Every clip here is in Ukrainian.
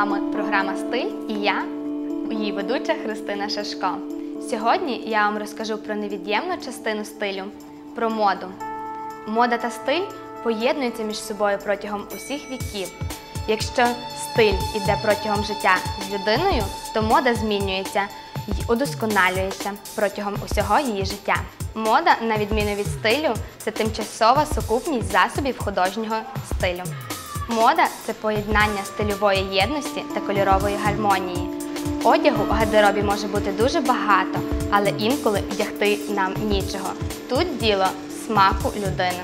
вами програма Стиль і я, її ведуча Христина Шашко. Сьогодні я вам розкажу про невід'ємну частину стилю про моду. Мода та стиль поєднуються між собою протягом усіх віків. Якщо стиль іде протягом життя з людиною, то мода змінюється й удосконалюється протягом усього її життя. Мода, на відміну від стилю, це тимчасова сукупність засобів художнього стилю. Мода це поєднання стильової єдності та кольорової гармонії. Одягу у гардеробі може бути дуже багато, але інколи вдягти нам нічого. Тут діло смаку людини.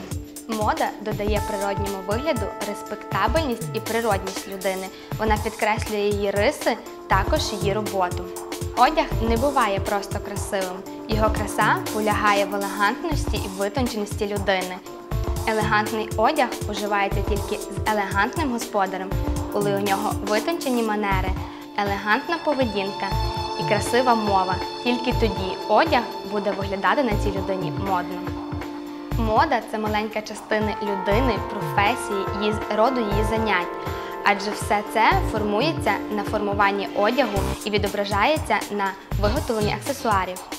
Мода додає природньому вигляду респектабельність і природність людини. Вона підкреслює її риси, також її роботу. Одяг не буває просто красивим. Його краса полягає в елегантності і витонченості людини. Елегантний одяг уживається тільки з елегантним господарем, коли у нього витончені манери, елегантна поведінка і красива мова. Тільки тоді одяг буде виглядати на цій людині модно. Мода це маленька частина людини, професії, її роду її занять. Адже все це формується на формуванні одягу і відображається на виготовленні аксесуарів.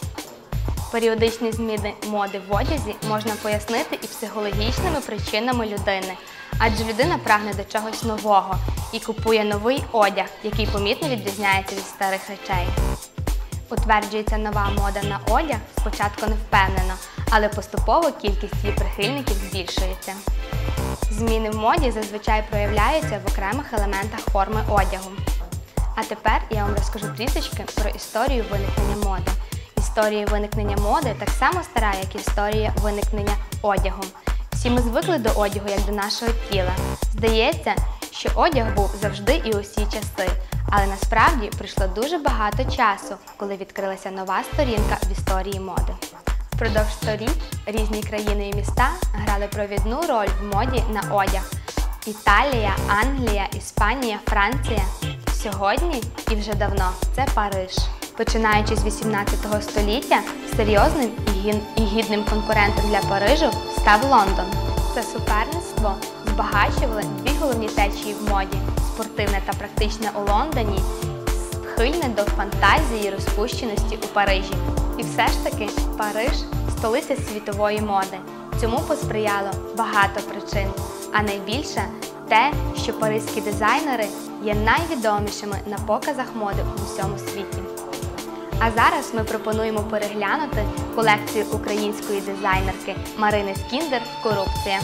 Періодичні зміни моди в одязі можна пояснити і психологічними причинами людини, адже людина прагне до чогось нового і купує новий одяг, який помітно відрізняється від старих речей. Утверджується нова мода на одяг спочатку не впевнено, але поступово кількість її прихильників збільшується. Зміни в моді зазвичай проявляються в окремих елементах форми одягу. А тепер я вам розкажу трішечки про історію виникнення моди. Історія виникнення моди так само стара, як історія виникнення одягу. Всі ми звикли до одягу як до нашого тіла. Здається, що одяг був завжди і усі часи. Але насправді пройшло дуже багато часу, коли відкрилася нова сторінка в історії моди. Впродовж століть різні країни і міста грали провідну роль в моді на одяг: Італія, Англія, Іспанія, Франція. Сьогодні і вже давно це Париж. Починаючи з 18 століття, серйозним і гідним конкурентом для Парижу став Лондон. Це суперництво збагачували дві головні течії в моді спортивне та практичне у Лондоні, схильне до фантазії, розпущеності у Парижі. І все ж таки Париж столиця світової моди. Цьому посприяло багато причин, а найбільше те, що паризькі дизайнери є найвідомішими на показах моди у всьому світі. А зараз ми пропонуємо переглянути колекцію української дизайнерки Марини Скіндер Корупція.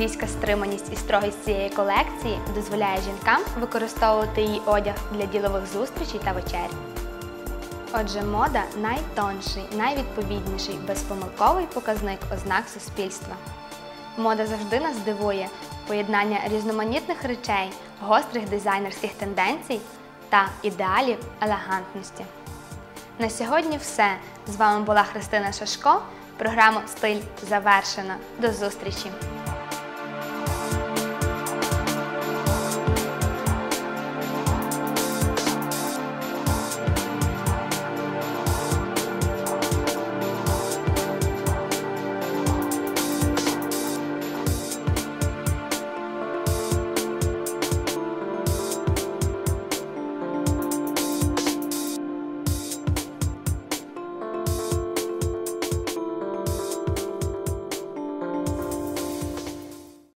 Італійська стриманість і строгість цієї колекції дозволяє жінкам використовувати її одяг для ділових зустрічей та вечер. Отже, мода найтонший, найвідповідніший, безпомилковий показник ознак суспільства. Мода завжди нас дивує поєднання різноманітних речей, гострих дизайнерських тенденцій та ідеалів елегантності. На сьогодні все. З вами була Христина Шашко. Програма Стиль завершена. До зустрічі!